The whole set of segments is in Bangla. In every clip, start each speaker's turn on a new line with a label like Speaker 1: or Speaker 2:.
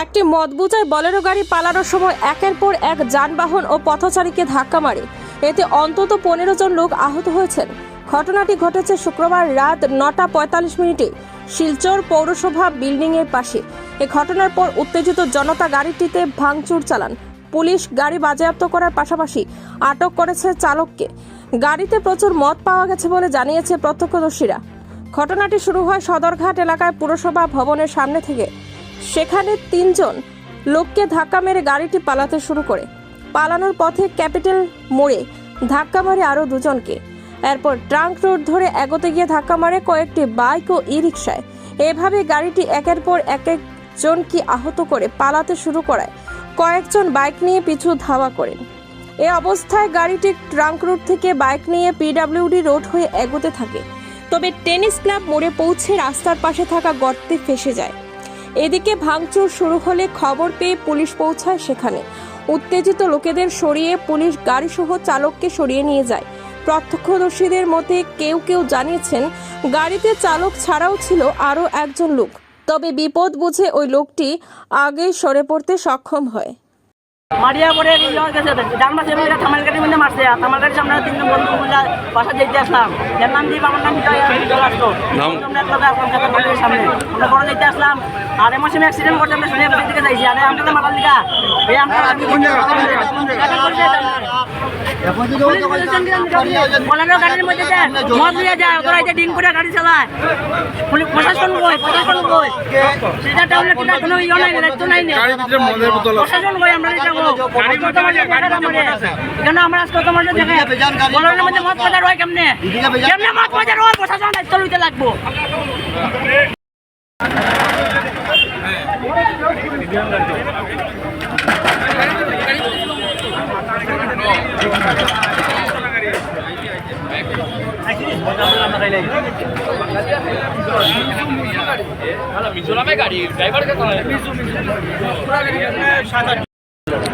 Speaker 1: একটি মদবুজায় বলেরো গাড়ি পালানোর সময় একের পর এক যানবাহন ও পথচারীকে ধাক্কা মারে। এতে অন্তত পনেরো জন লোক আহত হয়েছেন। ঘটনাটি ঘটেছে শুক্রবার রাত নটা পঁয়তাল্লিশ মিনিটে শিলচর পৌরসভা বিল্ডিংয়ের পাশে। এ ঘটনার পর উত্তেজিত জনতা গাড়িটিতে ভাঙচুর চালান। পুলিশ গাড়ি বাজেয়াপ্ত করার পাশাপাশি আটক করেছে চালককে। গাড়িতে প্রচুর মদ পাওয়া গেছে বলে জানিয়েছে প্রত্যক্ষদর্শীরা। ঘটনাটি শুরু হয় সদরঘাট এলাকায় পুরসভা ভবনের সামনে থেকে। সেখানে তিনজন লোককে ধাক্কা মেরে গাড়িটি পালাতে শুরু করে। পালানোর পথে ক্যাপিটাল মোড়ে ধাক্কা মারে আরও দুজনকে। এরপর ট্রাঙ্ক রোড ধরে এগোতে গিয়ে ধাক্কা মারে কয়েকটি বাইক ও ই রিক্সায় এভাবে গাড়িটি একের পর এক একজনকে আহত করে পালাতে শুরু করায়। কয়েকজন বাইক নিয়ে পিছু ধাওয়া করেন। এ অবস্থায় গাড়িটি ট্রাঙ্ক রোড থেকে বাইক নিয়ে পিডাব্লিউডি রোড হয়ে এগোতে থাকে। তবে টেনিস ক্লাব মোড়ে পৌঁছে রাস্তার পাশে থাকা গর্তে ফেসে যায়। এদিকে ভাঙচুর শুরু হলে খবর পেয়ে পুলিশ পৌঁছায় সেখানে। উত্তেজিত লোকেদের সরিয়ে পুলিশ গাড়িসহ চালককে সরিয়ে নিয়ে যায়। প্রত্যক্ষদর্শীদের মতে কেউ কেউ জানিয়েছেন, গাড়িতে চালক ছাড়াও ছিল আরও একজন লোক। তবে বিপদ বুঝে ওই লোকটি আগেই সরে পড়তে সক্ষম হয়।
Speaker 2: মারিয়া পরে গেছে ডান মাসে মিলে থামাল গাড়ির মধ্যে মারছে আর থামাল গাড়ির সামনে তিনজন বন্ধু মিলে বাসা যেতে আসলাম। এর নাম দিয়ে আমার? আমরা সামনে। আমরা যেতে আসলাম। আর এমন সময় অ্যাক্সিডেন্ট করতে আমরা শুনে বাড়ি থেকে যাইছি। আরে আমরা তো মারার লিগা এই আমরা বলানো গাড়ির মধ্যে মদ নিয়ে যায় যে করে গাড়ি চালায়। প্রশাসন কই? প্রশাসন কই? সেটা টাউনে কোনো ইয়ে নাই দায়িত্ব নাই। প্রশাসন কই? আমরা কেন আমরা আজকে তোমার দেখে বলানোর মধ্যে মদ বাজার হয় কেমনে? কেমনে মদ বাজার হয়? প্রশাসন দায়িত্ব লইতে লাগবো।
Speaker 3: মিজোরামে গাড়ি ড্রাইভার কে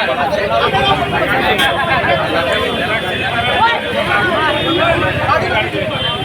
Speaker 4: Thank you.